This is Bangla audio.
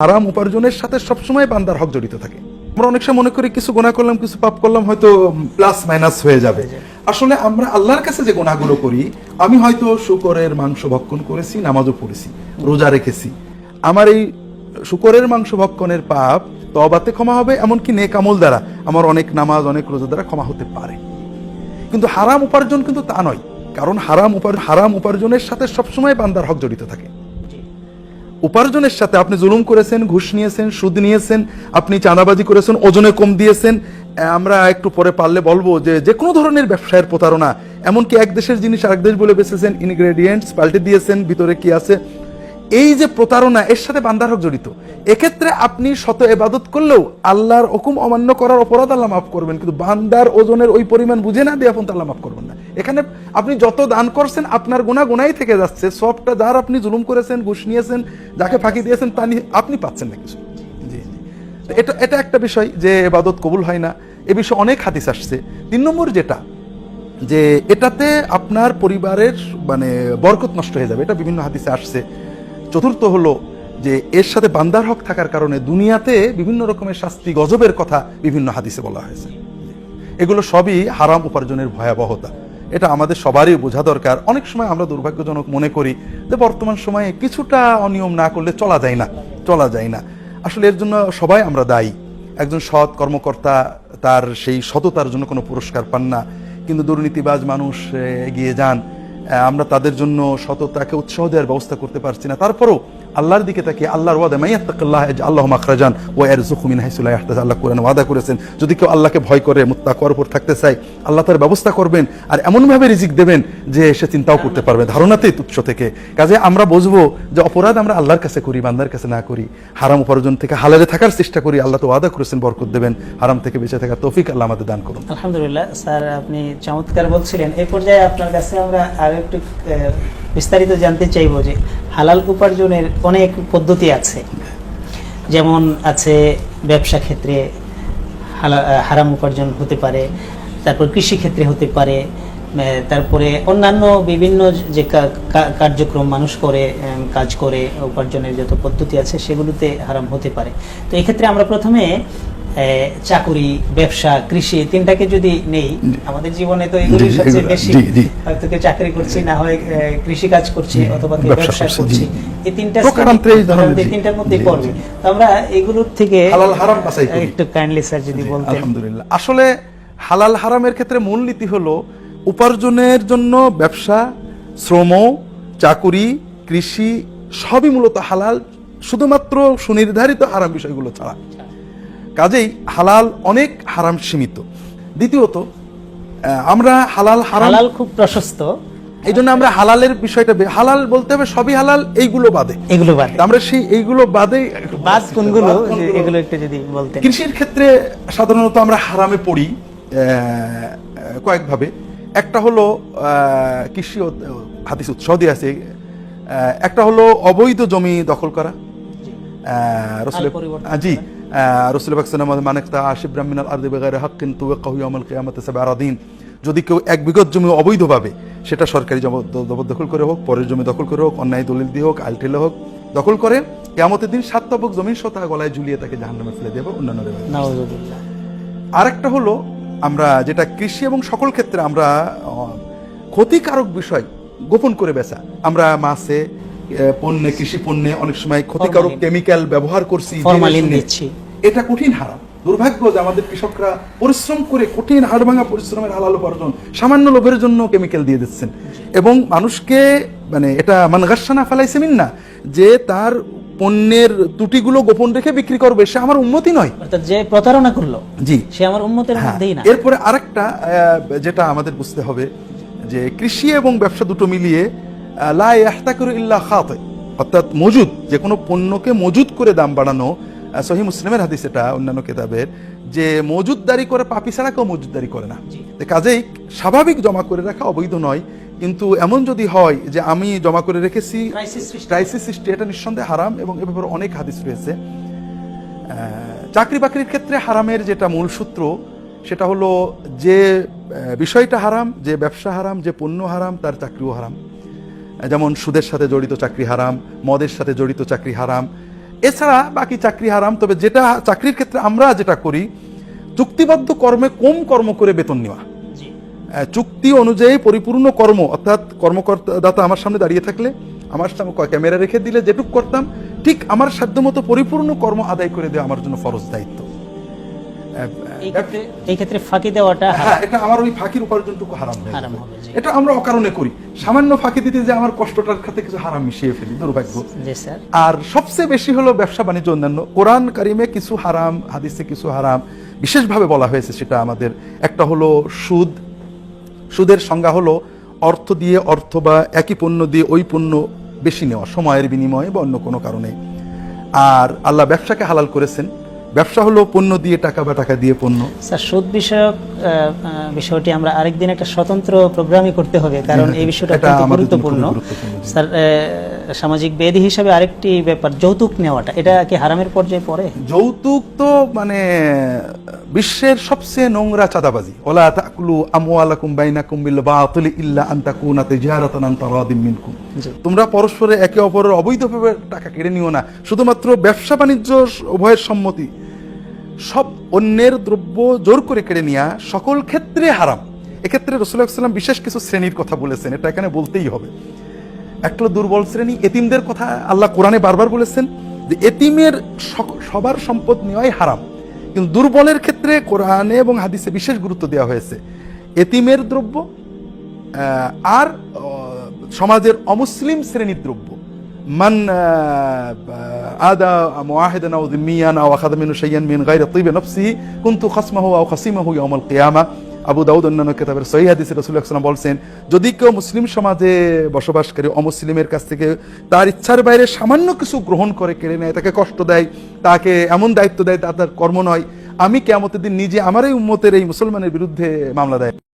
হারাম উপার্জনের সাথে সবসময় বান্দার হক জড়িত থাকে। আমরা অনেক সময় মনে করি, কিছু গোনা করলাম, কিছু পাপ করলাম, হয়তো প্লাস মাইনাস হয়ে যাবে। আসলে আমরা আল্লাহর কাছে যে গোনাগুলো করি, আমি হয়তো শুকরের মাংস ভক্ষণ করেছি, নামাজও পড়েছি, রোজা রেখেছি। আমার এই শুকরের মাংস ভক্ষণের পাপ তবাতে ক্ষমা হবে, এমনকি নেক আমল দ্বারা। আমার অনেক নামাজ, অনেক রোজা দ্বারা ক্ষমা হতে পারে। কিন্তু হারাম উপার্জন কিন্তু তা নয়। কারণ হারাম উপার, হারাম উপার্জনের সাথে সবসময় বান্দার হক জড়িত থাকে। উপার্জনের সাথে আপনি জুলুম করেছেন, ঘুষ নিয়েছেন, সুদ নিয়েছেন, আপনি চাঁদাবাজি করেছেন, ওজনে কম দিয়েছেন আমরা একটু পরে পারলে বলব যে যে কোনো ধরনের ব্যবসায়ের প্রতারণা, এমনকি এক দেশের জিনিস আরেক দেশ বলে বেঁচেছেন ইনগ্রেডিয়েন্টস পাল্টে দিয়েছেন, ভিতরে কি আছে এই যে প্রতারণা, এর সাথে বান্দার হক জড়িত। এক্ষেত্রে আপনি শত এবাদত করলেও আল্লাহর হুকুম অমান্য করার অপরাধ আল্লাহ মাফ করবেন, কিন্তু বান্দার ওজনের ওই পরিমাণ বুঝে না দিয়ে আল্লাহ মাফ করবেন না। এখানে আপনি যত দান করছেন, আপনার গুণা গুনাই থেকে যাচ্ছে। সবটা যার আপনি জুলুম করেছেন, ঘুষ নিয়েছেন, যাকে ফাঁকি দিয়েছেন, তা নিয়ে আপনি পাচ্ছেন না কিছু। এটা এটা একটা বিষয় যে এবাদত কবুল হয় না। এ বিষয়ে অনেক হাদিস আসছে। তিন নম্বর যেটা, যে এটাতে আপনার পরিবারের মানে বরকত নষ্ট হয়ে যাবে। এটা বিভিন্ন হাদিসে আসছে। চতুর্থ হলো যে এর সাথে বান্দার হক থাকার কারণে দুনিয়াতে বিভিন্ন রকমের শাস্তি গজবের কথা বিভিন্ন হাদিসে বলা হয়েছে। এগুলো সবই হারাম উপার্জনের ভয়াবহতা। এটা আমাদের সবারই বোঝা দরকার। অনেক সময় আমরা দুর্ভাগ্যজনক মনে করি যে বর্তমান সময়ে কিছুটা অনিয়ম না করলে চলা যায় না, চলা যায় না। আসলে এর জন্য সবাই আমরা দায়ী। একজন সৎ কর্মকর্তা তার সেই সততার জন্য কোনো পুরস্কার পান না। কিন্তু দুর্নীতিবাজ মানুষ এগিয়ে যান। আমরা তাদের জন্য সততাকে উৎসাহ দেওয়ার ব্যবস্থা করতে পারছি না। তারপরও আল্লাহর দিকে তাকিয়ে আল্লাহর ওয়াদা মাইয়াত্তাকিল্লাহ আল্লাহ মাখরাজান ও ইয়ারযুকু মিন হাইসু লা ইয়াহতাজ আল্লাহ কোরআনে ওয়াদা করেছেন, যদি কেউ আল্লাহকে ভয় করে মুত্তাকওয়ার উপর থাকতে চায়, আল্লাহ তার ব্যবস্থা করবেন আর এমন ভাবে রিজিক দেবেন যে সে চিন্তাও করতে পারবে ধারণাতেই তুচ্ছ থেকে। কাজে আমরা বুঝব যে অপরাধ আমরা আল্লাহর কাছে করি বান্দার কাছে না করি। হারাম উপার্জন থেকে হালালে থাকার চেষ্টা করি, আল্লাহ তো ওয়াদা করেছেন, বরকত দেবেন। হারাম থেকে বেঁচে থাকার তৌফিক আল্লাহ আমাদের দান করুন। আলহামদুলিল্লাহ, স্যার আপনি চমৎকার বলছিলেন। এই পর্যায়ে আপনার কাছে আমরা আরও একটু বিস্তারিত জানতে চাইব যে হালাল উপার্জনের অনেক পদ্ধতি আছে। যেমন আছে ব্যবসা ক্ষেত্রে হারাম উপার্জন হতে পারে, তারপর কৃষি ক্ষেত্রে হতে পারে তারপরে অন্যান্য বিভিন্ন যে কার্যক্রম মানুষ করে কাজ করে, উপার্জনের যত পদ্ধতি আছে সেগুলোতে হারাম হতে পারে। তো এক্ষেত্রে আমরা প্রথমে চাকুরি ব্যবসা কৃষি তিনটাকে যদি নেই আমাদের জীবনে তো এগুলি সবচেয়ে বেশি। হয়তো কেউ চাকরি করছি না হয় কৃষি কাজ করছি অথবা কেউ ব্যবসা করছি এই তিনটা। তিনটার মধ্যে পড়বে। তো আমরা এগুলোর থেকে। একটু কাইন্ডলি স্যার যদি বলতেন। আলহামদুলিল্লাহ। আসলে হালাল হারামের ক্ষেত্রে মূলনীতি হলো উপার্জনের জন্য ব্যবসা শ্রম চাকুরি কৃষি সবই মূলত হালাল শুধুমাত্র সুনির্ধারিত হারাম বিষয়গুলো ছাড়া। কাজেই হালাল অনেক হারাম সীমিত। দ্বিতীয়ত আমরা হালাল হারাম হালাল খুব প্রশস্ত। এই জন্য আমরা হালালের বিষয়টা হালাল বলতে হবে সবই হালাল এইগুলো বাদে। এগুলো বাদ। আমরা সেই এইগুলো বাদে বাদ কোনগুলো? এগুলো একটু যদি বলতেন। কৃষির ক্ষেত্রে সাধারণত আমরা হারামে পড়ি কয়েকভাবে। একটা হলো কৃষি হাদিস উৎসাহ দিয়ে আছে একটা হলো অবৈধ জমি দখল করা। জি। রসুল মানেকতা আশিব ব্রাহ্মিনাল আরদি বেগারে হাক্কিন তুবে কাহুয়ামাল কিয়ামতে সাবে আরাদিন যদি কেউ এক বিগত জমি অবৈধভাবে সেটা সরকারি জব- দ- জবরদখল করে হোক পরের জমি দখল করে হোক অন্যায় দলিল দিয়ে হোক আলটেলে হোক দখল করে কেয়ামতের দিন সাত তবক জমির সতা গলায় ঝুলিয়ে তাকে জাহান্নামে ফেলে দেবো অন্যান্য আরেকটা হলো আমরা যেটা কৃষি এবং সকল ক্ষেত্রে আমরা ক্ষতিকারক বিষয় গোপন করে বেচা। আমরা মাছে পণ্যে কৃষি পণ্যে অনেক সময় ক্ষতিকারক কেমিক্যাল ব্যবহার করছি। এটা কঠিন হারাম। দুর্ভাগ্য যে আমাদের কৃষকরা পরিশ্রম করে কঠিন হাড় ভাঙা পরিশ্রমের হালাল উপার্জন সামান্য লোভের জন্য কেমিক্যাল দিয়ে দিচ্ছেন। এবং মানুষকে মানে এটা মানগাসানা ফেলাইছে মিন না যে তার পণ্যের ত্রুটিগুলো গোপন রেখে বিক্রি করবে সে আমার উন্নতি নয়। অর্থাৎ যে প্রতারণা করল জি। সে আমার উন্মতের হ্যাঁ, মধ্যেই না। এরপরে আরেকটা আহ, যেটা আমাদের বুঝতে হবে যে কৃষি এবং ব্যবসা দুটো মিলিয়ে আহ, লা ইয়াহতাকিরু ইল্লা খাতে। অর্থাৎ মজুদ যে কোনো পণ্যকে মজুদ করে দাম বাড়ানো সহি মুসলিমের হাদিস এটা অন্যান্য কেতাবের যে মজুদদারি করে পাপি ছাড়া কেউ মজুদদারি করে না। কাজেই স্বাভাবিক জমা করে রাখা অবৈধ নয় কিন্তু এমন যদি হয় যে আমি জমা করে রেখেছি ক্রাইসিস সৃষ্টি। এটা নিঃসন্দেহে হারাম এবং এ ব্যাপারে অনেক হাদিস রয়েছে। চাকরি বাকরির ক্ষেত্রে হারামের যেটা মূল সূত্র সেটা হলো যে বিষয়টা হারাম যে ব্যবসা হারাম যে পণ্য হারাম তার চাকরিও হারাম। যেমন সুদের সাথে জড়িত চাকরি হারাম মদের সাথে জড়িত চাকরি হারাম। এছাড়া বাকি চাকরি হারাম তবে যেটা চাকরির ক্ষেত্রে আমরা যেটা করি চুক্তিবদ্ধ কর্মে কম কর্ম করে বেতন নেওয়া। চুক্তি অনুযায়ী পরিপূর্ণ কর্ম অর্থাৎ কর্মকর্তা আমার সামনে দাঁড়িয়ে থাকলে আমার সামনে ক্যামেরা রেখে দিলে যেটুক করতাম ঠিক আমার সাধ্যমতো পরিপূর্ণ কর্ম আদায় করে দেওয়া আমার জন্য ফরজ দায়িত্ব। এই ক্ষেত্রে ফাঁকি দেওয়াটা হ্যাঁ এটা আমার ওই ফাঁকির উপার্জনটুকু হারাম হারাম হবে, এটা আমরা অকারণে করি। সামান্য ফাঁকি দিতে যে আমার কষ্টটার সাথে কিছু হারাম মিশিয়ে ফেলি দুর্ভাগ্য। আর সবচেয়ে বেশি হলো ব্যবসা বাণিজ্য অন্যান্য। কোরআন কারিমে কিছু হারাম হাদিসে কিছু হারাম। বিশেষভাবে বলা হয়েছে সেটা আমাদের। একটা হলো সুদ। সুদের সংজ্ঞা হলো অর্থ দিয়ে অর্থ বা একই পণ্য দিয়ে ওই পণ্য বেশি নেওয়া সময়ের বিনিময়ে বা অন্য কোনো কারণে। আর আল্লাহ ব্যবসাকে হালাল করেছেন। ব্যবসা হলো পণ্য দিয়ে টাকা বা টাকা দিয়ে পণ্য? স্যার সুদ বিষয়ক বিষয়টি আমরা আরেকদিন একটা স্বতন্ত্র প্রোগ্রামই করতে হবে কারণ এই বিষয়টা অত্যন্ত গুরুত্বপূর্ণ। স্যার সামাজিক বেদি হিসাবে আরেকটি ব্যাপার যৌতুক নেওয়াটা এটা কি হারামের পর্যায়ে পড়ে? যৌতুক তো মানে বিশ্বের সবচেয়ে নোংরা চাঁদাবাজি। ওলা তাকুলু আমওয়ালাকুম বাইনাকুম বিল বাতিল ইল্লা আন তাকুনা তিজারাতান আন তারাদিম মিনকুম। তোমরা পরস্পরে একে অপরের অবৈধভাবে টাকা কেড়ে নিও না। শুধুমাত্র ব্যবসা বাণিজ্য উভয়ের সম্মতি। সব অন্যের দ্রব্য জোর করে কেড়ে নেওয়া সকল ক্ষেত্রে হারাম। এক্ষেত্রে রসুল্লাহ সাল্লাম বিশেষ কিছু শ্রেণির কথা বলেছেন এটা এখানে বলতেই হবে। একটা দুর্বল শ্রেণি, এতিমদের কথা আল্লাহ কোরআনে বারবার বলেছেন যে এতিমের সবার সম্পদ নেওয়াই হারাম। কিন্তু দুর্বলের ক্ষেত্রে কোরআনে এবং হাদিসে বিশেষ গুরুত্ব দেওয়া হয়েছে। এতিমের দ্রব্য আর সমাজের অমুসলিম শ্রেণির দ্রব্য। মান আদা, মুআহিদান আও যিম্মিয়ান আও আখাযা শাইয়ান মিন গায়রি তিবি নাফসিহি কুনতু খাসমাহু আও খাসিমাহু ইয়াউমাল কিয়ামা। আবু দাউদ অন্যান্য কেতাবের হাদিসে রাসূলুল্লাহ সাল্লাল্লাহু বলছেন, যদি কেউ মুসলিম সমাজে বসবাসকারী অমুসলিমের কাছ থেকে তার ইচ্ছার বাইরে সামান্য কিছু গ্রহণ করে, কেড়ে নেয়, তাকে কষ্ট দেয়, তাকে এমন দায়িত্ব দেয় তা তার কর্ম নয়, আমি কেমতের দিন নিজে আমার এই উম্মতের এই মুসলমানের বিরুদ্ধে মামলা দেয়